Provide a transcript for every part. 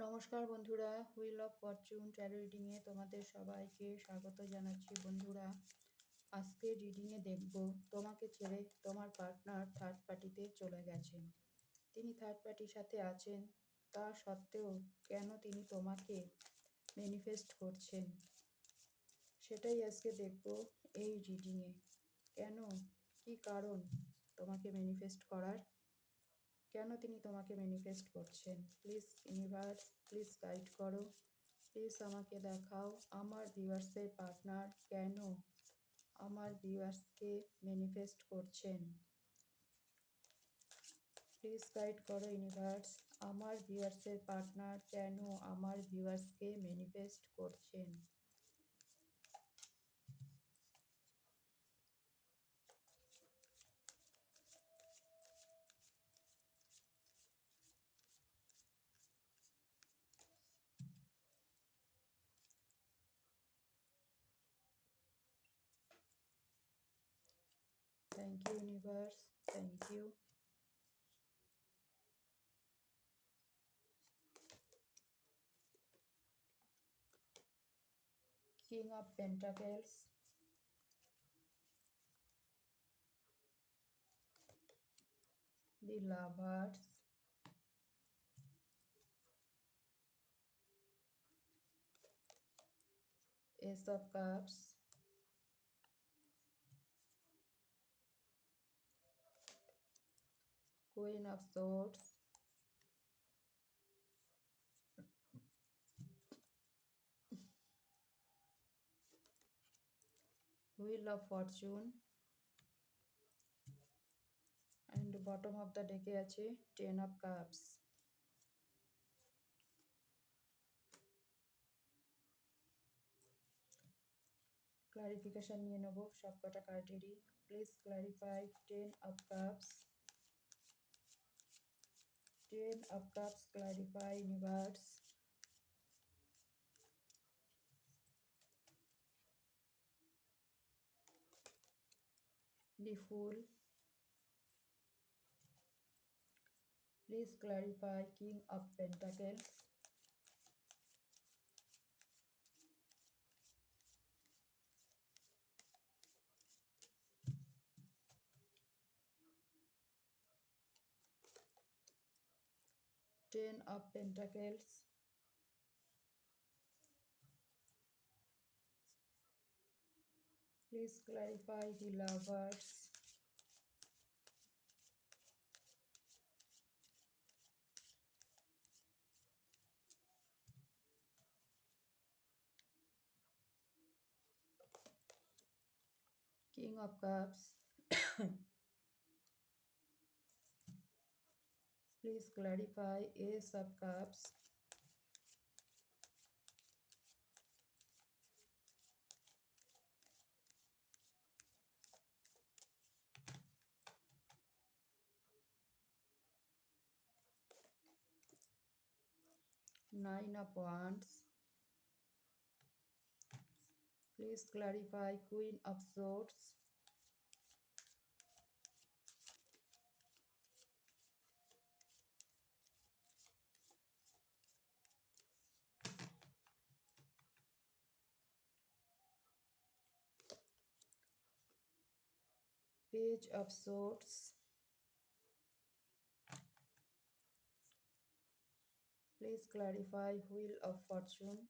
নমস্কার বন্ধুরা wheel of fortune tarot রিডিংয়ে তোমাদের সবাইকে স্বাগত জানাচ্ছি বন্ধুরা। আজকে রিডিংয়ে দেখব তোমাকে ছেড়ে তোমার পার্টনার থার্ড পার্টিতে চলে গেছেন। তিনি থার্ড পার্টির সাথে আছেন, তা সত্ত্বেও কেন তিনি তোমাকে ম্যানিফেস্ট করছেন? সেটাই আজকে দেখব এই রিডিংয়ে কেন? কি কারণ তোমাকে ম্যানিফেস্ট করার? কেন তিনি তোমাকে ম্যানিফেস্ট করছেন? প্লিজ ইউনিভার্স প্লিজ গাইড করো। প্লিজ আমাকে দেখাও আমার ভিউয়ার্সের পার্টনার কেন আমার ভিউয়ার্সকে ম্যানিফেস্ট করছেন? প্লিজ গাইড করো ইউনিভার্স আমার ভিউয়ার্সের পার্টনার কেন আমার ভিউয়ার্সকে ম্যানিফেস্ট করছেন? Thank you, universe. Thank you. King of Pentacles. The Lovers. Ace of Cups. Queen of Swords, Wheel of Fortune, and bottom of the deck আছে Ten of Cups. ক্লারিফিকেশন নিয়ে নেব সবকটা কার্ডেরই please clarify ten of cups stream of Cups clarify universe. Be full. Please clarify King of Pentacles. Ten of Pentacles. Please clarify the lovers. King of Cups. Please clarify Ace of Cups. Nine of Wands. Please clarify Queen of Swords. Page of Swords. Please clarify Wheel of Fortune.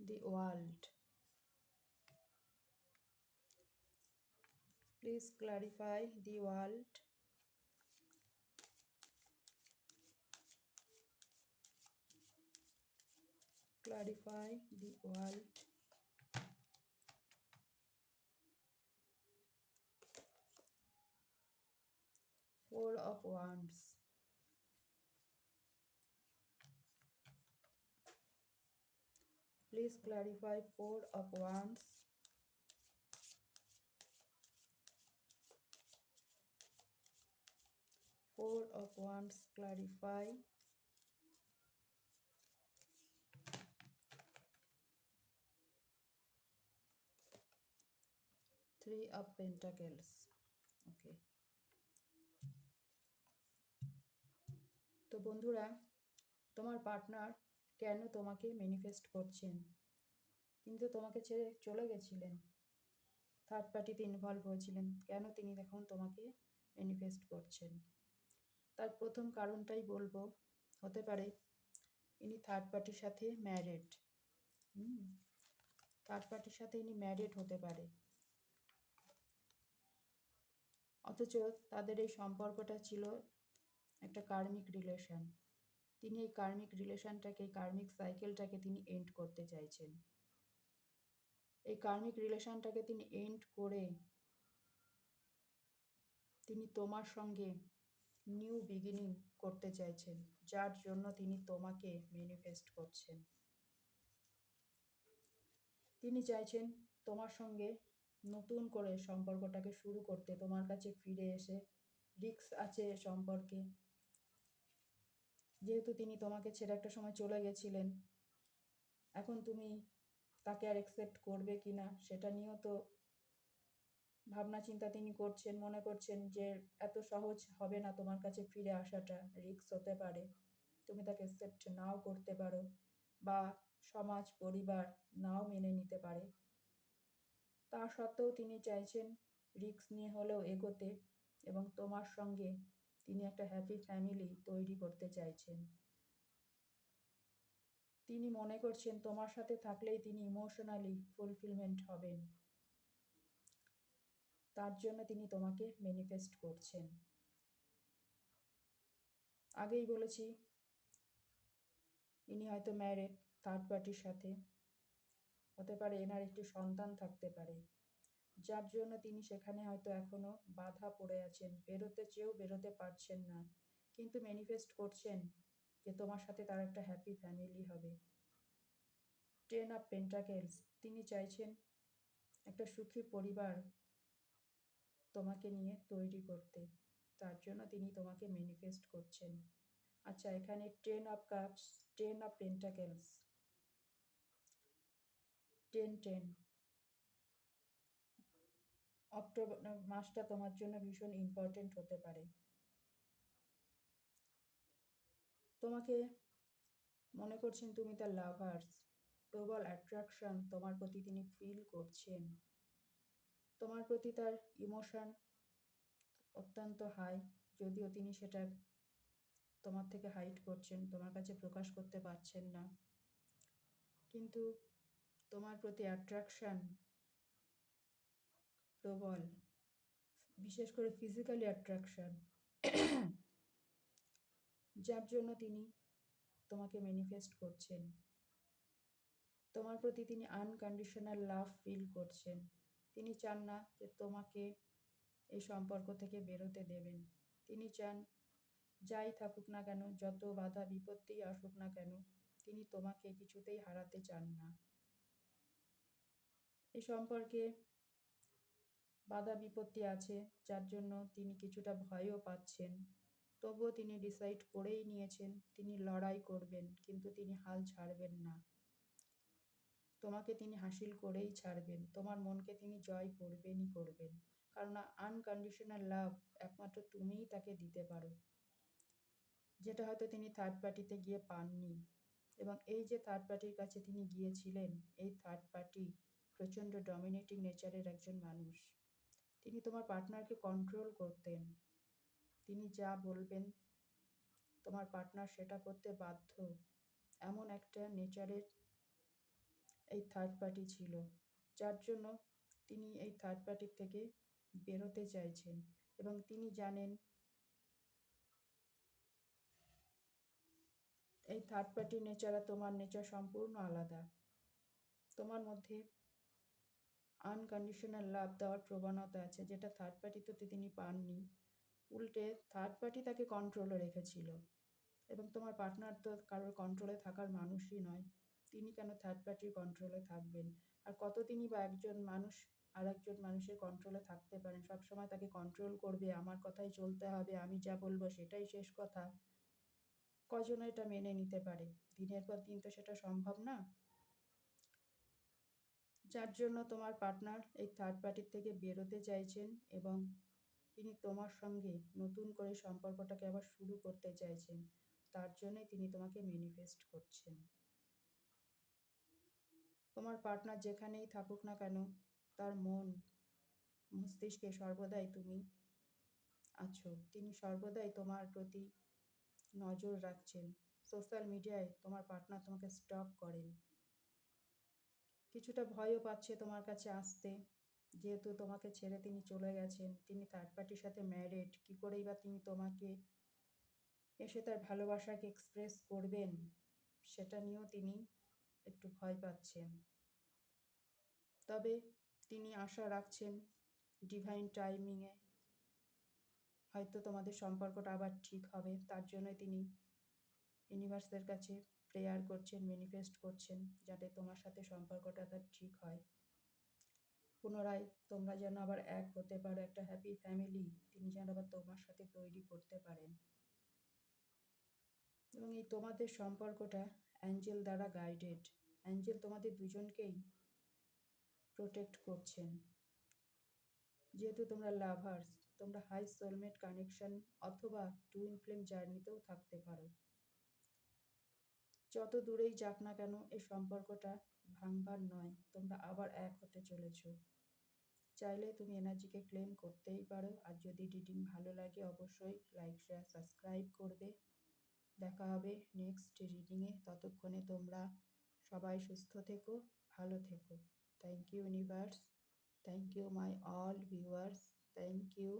The World. Please clarify the world. Clarify the world. Four of Wands. Please clarify Four of Wands. four of wands clarify. Three of pentacles. Okay তো বন্ধুরা, তোমার partner কেন তোমাকে manifest করছেন? কিন্তু তোমাকে ছেড়ে চলে গেছিলেন। থার্ড পার্টিতে ইনভলভ হয়েছিলেন। কেন তিনি এখন তোমাকে ম্যানিফেস্ট করছেন? তার প্রথম কারণটাই বলব, হতে পারে ইনি থার্ড পার্টির সাথে ম্যারিড থার্ড পার্টির সাথে ইনি ম্যারিড হতে পারে। অথচ তাদের এই সম্পর্কটা ছিল একটা কার্মিক রিলেশন তিনি এই কার্মিক রিলেশনটাকে এই কার্মিক সাইকেলটাকে তিনি এন্ড করতে চাইছেন। এই কার্মিক রিলেশনটাকে তিনি এন্ড করে তিনি তোমার সঙ্গে নিউ বিগিনিং করতে চাইছেন, যার জন্য তিনি তোমাকে ম্যানিফেস্ট করছেন। তিনি চাইছেন তোমার সঙ্গে নতুন করে সম্পর্কটাকে শুরু করতে, তোমার কাছে ফিরে এসে রিক্স আছে সম্পর্কে। যেহেতু তিনি তোমাকে ছেড়ে একটা সময় চলে গেছিলেন, এখন তুমি তাকে আর অ্যাকসেপ্ট করবে কি না সেটা নিয়েও তো ভাবনা চিন্তা তিনি করছেন, মনে করছেন যে এত সহজ হবে না তোমার কাছে ফিরে আসাটা রিক্স হতে পারে। তুমি তাকে অ্যাকসেপ্ট নাও করতে পারো বা সমাজ, পরিবার নাও মেনে নিতে পারে। তা সত্ত্বেও তিনি চাইছেন রিক্স নিয়ে হলেও এগোতে এবং তোমার সঙ্গে তিনি একটা হ্যাপি ফ্যামিলি তৈরি করতে চাইছেন। তিনি মনে করছেন তোমার সাথে থাকলেই তিনি ইমোশনালি ফুলফিলমেন্ট হবেন। তার জন্য তিনি তোমাকে ম্যানিফেস্ট করছেন। আগেই বলেছি, ইনি হয়তো ম্যারেড থার্ড পার্টির সাথে। হতে পারে এনার একটি সন্তান থাকতে পারে। যার জন্য তিনি সেখানে হয়তো এখনও বাধা পড়ে আছেন, বেরোতে চেয়েও বেরোতে পারছেন না। কিন্তু ম্যানিফেস্ট করছেন যে তোমার সাথে তার একটা হ্যাপি ফ্যামিলি হবে। টেন অফ পেন্টাকেলস তিনি চাইছেন একটা সুখী পরিবার তোমাকে নিয়ে তৈরি করতে। তার জন্য তিনি তোমাকে ম্যানিফেস্ট করছেন। আচ্ছা এখানে ten of cups ten of pentacles ten ten October মাসটা তোমার জন্য ভীষণ ইম্পর্টেন্ট হতে পারে। তোমাকে মনে করছেন তুমি তার লাভার্স প্রবল অ্যাট্রাকশন তোমার প্রতি তিনি ফিল করছেন। তোমার প্রতি তার ইমোশন অত্যন্ত হাই যদিও তিনি সেটা তোমার থেকে হাইড করছেন, তোমার কাছে প্রকাশ করতে পারছেন না। কিন্তু তোমার প্রতি অ্যাট্রাকশান প্রবল, বিশেষ করে ফিজিক্যালি অ্যাট্রাকশান যার জন্য তিনি তোমাকে ম্যানিফেস্ট করছেন। তোমার প্রতি তিনি আনকন্ডিশনাল লাভ ফিল করছেন। তিনি চান না যে তোমাকে এই সম্পর্ক থেকে বেরোতে দেবেন। তিনি চান যাই থাকুক না কেন, যত বাধা বিপত্তি আসুক না কেন, তিনি তোমাকে কিছুতেই হারাতে চান না। এই সম্পর্কে বাধা বিপত্তি আছে, যার জন্য তিনি কিছুটা ভয়ও পাচ্ছেন। তবুও তিনি ডিসাইড করেই নিয়েছেন, তিনি লড়াই করবেন, কিন্তু তিনি হাল ছাড়বেন না। তোমাকে তিনি হাসিল করেই ছাড়বেন। তোমার মনকে তিনি জয় করবেনই করবেন। কারণ আনকন্ডিশনাল লাভ একমাত্র তুমিই তাকে দিতে পারো। যেটা হয়তো তিনি থার্ড পার্টিতে গিয়ে পাননি। এবং এই যে থার্ড পার্টির কাছে তিনি গিয়েছিলেন, এই থার্ড পার্টি প্রচণ্ড ডমিনেটিং নেচারের একজন মানুষ। তিনি তোমার পার্টনারকে কন্ট্রোল করতেন। তিনি যা বলবেন, তোমার পার্টনার সেটা করতে বাধ্য। এমন একটা নেচারের এই থার্ড পার্টি ছিল। যার জন্য তিনি এই থার্ড পার্টির থেকে বেরোতে চাইছেন এবং তিনি জানেন এই থার্ড পার্টির নেচার আর তোমার নেচার সম্পূর্ণ আলাদা। তোমার মধ্যে আনকন্ডিশনাল লাভ দেওয়ার প্রবণতা আছে, যেটা থার্ড পার্টিতে তিনি পাননি। উল্টে থার্ড পার্টি তাকে কন্ট্রোলে রেখেছিল। এবং তোমার পার্টনার তো কারোর কন্ট্রোলে থাকার মানুষই নয়। তিনি কেন থার্ড পার্টির কন্ট্রোলে থাকবেন? আর কত কতদিনই বা একজন মানুষ আর একজন মানুষের কন্ট্রোলে থাকতে পারেন? সবসময় তাকে কন্ট্রোল করবে, আমার কথাই চলতে হবে, আমি যা বলব সেটাই শেষ কথা। কজন এটা মেনে নিতে পারে? দিনের পর দিন তো সেটা সম্ভব না। যার জন্য তোমার পার্টনার এই থার্ড পার্টির থেকে বেরোতে চাইছেন এবং তিনি তোমার সঙ্গে নতুন করে সম্পর্কটাকে আবার শুরু করতে চাইছেন, তার জন্যই তিনি তোমাকে ম্যানিফেস্ট করছেন। তোমার পার্টনার যেখানেই থাকুক না কেন, তার মন, মস্তিষ্কে সর্বদাই তুমি আছো। তিনি সর্বদাই তোমার প্রতি নজর রাখছেন। সোশ্যাল মিডিয়ায় তোমার পার্টনার তোমাকে স্টক করেন। কিছুটা ভয়ও পাচ্ছে তোমার কাছে আসতে। যেহেতু তোমাকে ছেড়ে তিনি চলে গেছেন, তিনি থার্ড পার্টির সাথে ম্যারিড কী করেই বা তিনি তোমাকে এসে তার ভালোবাসাকে এক্সপ্রেস করবেন, সেটা নিয়েও তিনি একটু ভয় পাচ্ছেন। তবে তিনি আশা রাখছেন ডিভাইন টাইমিংয়ে হয়তো তোমাদের সম্পর্কটা আবার ঠিক হবে। তার জন্যই তিনি ইউনিভার্সের কাছে প্রেয়ার করছেন ম্যানিফেস্ট করছেন, যাতে তোমার সাথে সম্পর্কটা তার ঠিক হয়। পুনরায় তোমরা যেন আবার এক হতে পারো, একটা হ্যাপি ফ্যামিলি তিনি যেন আবার তোমার সাথে তৈরি করতে পারেন। এবং এই তোমাদের সম্পর্কটা অ্যাঞ্জেল দ্বারা গাইডেড। অ্যাঞ্জেল তোমাদের দুজনকেই প্রোটেক্ট করছেন। যেহেতু তোমরা লাভার্স তোমরা হাই সোলমেট কানেকশন অথবা টুইন ফ্লেম জার্নিতেও থাকতে পারো। যত দূরেই যাক না কেন, এই সম্পর্কটা ভাঙবার নয়, তোমরা আবার এক হতে চলেছ। চাইলে তুমি এনার্জিকে ক্লেম করতেই পারো, আর যদি রিডিং ভালো লাগে, অবশ্যই লাইক শেয়ার সাবস্ক্রাইব করবে। দেখা হবে নেক্সট রিডিংয়ে ততক্ষণে তোমরা সবাই সুস্থ থেকো, ভালো থেকো। Thank you universe thank you my all viewers thank you